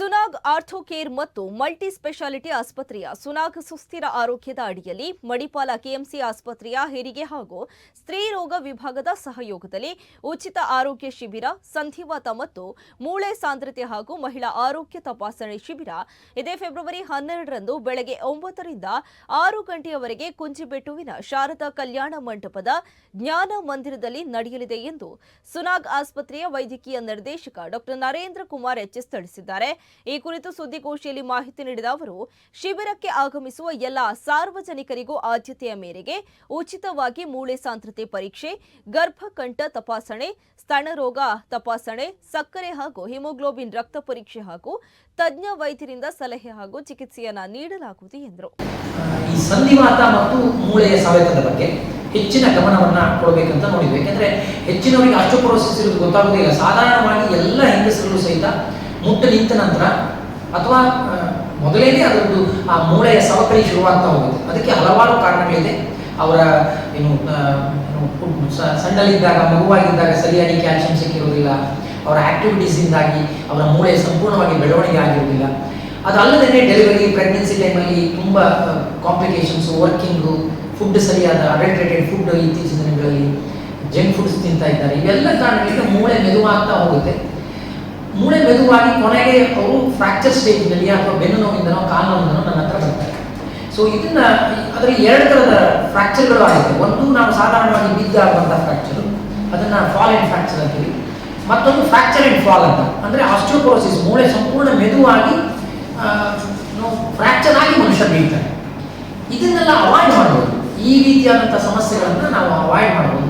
ಸುನಾಗ್ ortho care ಮತ್ತು multi speciality ಆಸ್ಪತ್ರೆಯ ಸುನಾಗ್ ಸುಸ್ಥಿರ ಆರೋಗ್ಯದ ಅಡಿಯಲ್ಲಿ ಮಣಿಪಾಲ ಕೆಎಂಸಿ ಆಸ್ಪತ್ರೆಯ ಹೆರಿಗೆ ಹಾಗೂ ಸ್ತ್ರೀ ರೋಗ ವಿಭಾಗದ ಸಹಯೋಗದಲ್ಲಿ ಉಚಿತ ಆರೋಗ್ಯ ಶಿಬಿರ, ಸಂಧಿವಾತ ಮತ್ತು ಮೂಳೆ ಸಾಂದ್ರತೆ ಹಾಗೂ ಮಹಿಳಾ ಆರೋಗ್ಯ ತಪಾಸಣೆ ಶಿಬಿರ ಇದೇ ಫೆಬ್ರವರಿ ಹನ್ನೆರಡರಂದು ಬೆಳಗ್ಗೆ ಒಂಬತ್ತರಿಂದ ಆರು ಗಂಟೆಯವರೆಗೆ ಕುಂಜಿಬೆಟ್ಟುವಿನ ಶಾರದಾ ಕಲ್ಯಾಣ ಮಂಟಪದ ಜ್ಞಾನ ಮಂದಿರದಲ್ಲಿ ನಡೆಯಲಿದೆ ಎಂದು ಸುನಾಗ್ ಆಸ್ಪತ್ರೆಯ ವೈದ್ಯಕೀಯ ನಿರ್ದೇಶಕ ಡಾಕ್ಟರ್ ನರೇಂದ್ರ ಕುಮಾರ್ ಎಚ್ಎಸ್ ತಿಳಿಸಿದ್ದಾರೆ. ಈ ಕುರಿತು ಸುದ್ದಿಗೋಷ್ಠಿಯಲ್ಲಿ ಮಾಹಿತಿ ನೀಡಿದ ಅವರು, ಶಿಬಿರಕ್ಕೆ ಆಗಮಿಸುವ ಎಲ್ಲ ಸಾರ್ವಜನಿಕರಿಗೂ ಆದ್ಯತೆಯ ಮೇರೆಗೆ ಉಚಿತವಾಗಿ ಮೂಳೆ ಸಾಂದ್ರತೆ ಪರೀಕ್ಷೆ, ಗರ್ಭಕಂಠ ತಪಾಸಣೆ ಸ್ತನರೋಗ ತಪಾಸಣೆ, ಸಕ್ಕರೆ ಹಾಗೂ ಹಿಮೋಗ್ಲೋಬಿನ್ ರಕ್ತ ಪರೀಕ್ಷೆ ಹಾಗೂ ತಜ್ಞ ವೈದ್ಯರಿಂದ ಸಲಹೆ ಹಾಗೂ ಚಿಕಿತ್ಸೆಯನ್ನ ನೀಡಲಾಗುವುದು ಎಂದರು. ಈ ಸಂಧಿವಾತ ಮತ್ತು ಮೂಳೆಯ ಸವೆತದ ಬಗ್ಗೆ ಹೆಚ್ಚಿನ ಗಮನವನ್ನ ಕೊಡಬೇಕಂತ ನೋಡಿದ್ವಿ. ಯಾಕೆಂದ್ರೆ ಹೆಚ್ಚಿನವರಿಗೆ ಆಸ್ಟೋಪೊರೋಸಿಸ್ ಇರೋದು ಗೊತ್ತಾಗೋದಿಲ್ಲ ಸಾಧಾರಣವಾಗಿ ಎಲ್ಲ ಹೆಂಗಸರು ಸಹಿತ ಮುಟ್ಟು ನಿಂತ ನಂತರ ಅಥವಾ ಮೊದಲೇನೇ ಅದೊಂದು, ಆ ಮೂಳೆಯ ಸವಕಳಿ ಶುರುವಾಗ್ತಾ ಹೋಗುತ್ತೆ. ಅದಕ್ಕೆ ಹಲವಾರು ಕಾರಣಗಳಿದೆ. ಅವರ, ಏನು ಸಣ್ಣಲ್ಲಿದ್ದಾಗ ಮಗುವಾಗಿದ್ದಾಗ ಸರಿಯಾಗಿ ಕ್ಯಾಲ್ಸಿಯಂ ಸಿಕ್ಕಿರೋದಿಲ್ಲ. ಅವರ ಆಕ್ಟಿವಿಟೀಸಿಂದಾಗಿ ಅವರ ಮೂಳೆ ಸಂಪೂರ್ಣವಾಗಿ ಬೆಳವಣಿಗೆ ಆಗಿರೋದಿಲ್ಲ. ಅದಲ್ಲದೇ ಡೆಲಿವರಿ, ಪ್ರೆಗ್ನೆನ್ಸಿ ಟೈಮಲ್ಲಿ ತುಂಬ ಕಾಂಪ್ಲಿಕೇಶನ್ಸು ವರ್ಕಿಂಗು, ಫುಡ್ ಸರಿಯಾದ ಅಡಲ್ಟ್ರೇಟೆಡ್ ಫುಡ್ ಇತ್ತೀಚಿನ ದಿನಗಳಲ್ಲಿ, ಜಂಕ್ ಫುಡ್ಸ್ ತಿಂತಾ ಇದ್ದಾರೆ. ಇವೆಲ್ಲ ಕಾರಣಗಳಿಗೆ ಮೂಳೆ ಮೆದುವಾಗ್ತಾ ಹೋಗುತ್ತೆ. ಮೂಳೆ ಮೆದುವಾಗಿ ಕೊನೆಗೆ ಅವರು ಫ್ರಾಕ್ಚರ್ ಸ್ಟೇಜ್ನಲ್ಲಿ ಅಥವಾ ಬೆನ್ನು ನೋವಿಂದನೋ ಕಾಲು ನೋವಿಂದನೋ ನನ್ನ ಹತ್ರ ಬರ್ತಾರೆ ಸೊ ಇದನ್ನ ಅದರ ಎರಡು ಥರದ ಫ್ರಾಕ್ಚರ್ಗಳು ಆಗಿದೆ. ಒಂದು ನಾವು ಸಾಧಾರಣವಾಗಿ ಬಿದ್ದಾಗುವಂಥ ಫ್ರಾಕ್ಚರ್ ಅದನ್ನ ಫಾಲ್ ಅಂಡ್ ಫ್ರಾಕ್ಚರ್ ಅಂತೀವಿ ಮತ್ತೊಂದು ಫ್ರಾಕ್ಚರ್ ಅಂಡ್ ಫಾಲ್ ಅಂತ. ಅಂದರೆ ಆಸ್ಟ್ರೋಪೋರೋಸಿಸ್ ಮೂಳೆ ಸಂಪೂರ್ಣ ಮೆದುವಾಗಿ ಫ್ರಾಕ್ಚರ್ ಆಗಿ ಮನುಷ್ಯ ಬೀಳ್ತಾರೆ ಇದನ್ನೆಲ್ಲ ಅವಾಯ್ಡ್ ಮಾಡ್ಬೋದು. ಈ ರೀತಿಯಾದಂಥ ಸಮಸ್ಯೆಗಳನ್ನು ನಾವು ಅವಾಯ್ಡ್ ಮಾಡ್ಬೋದು.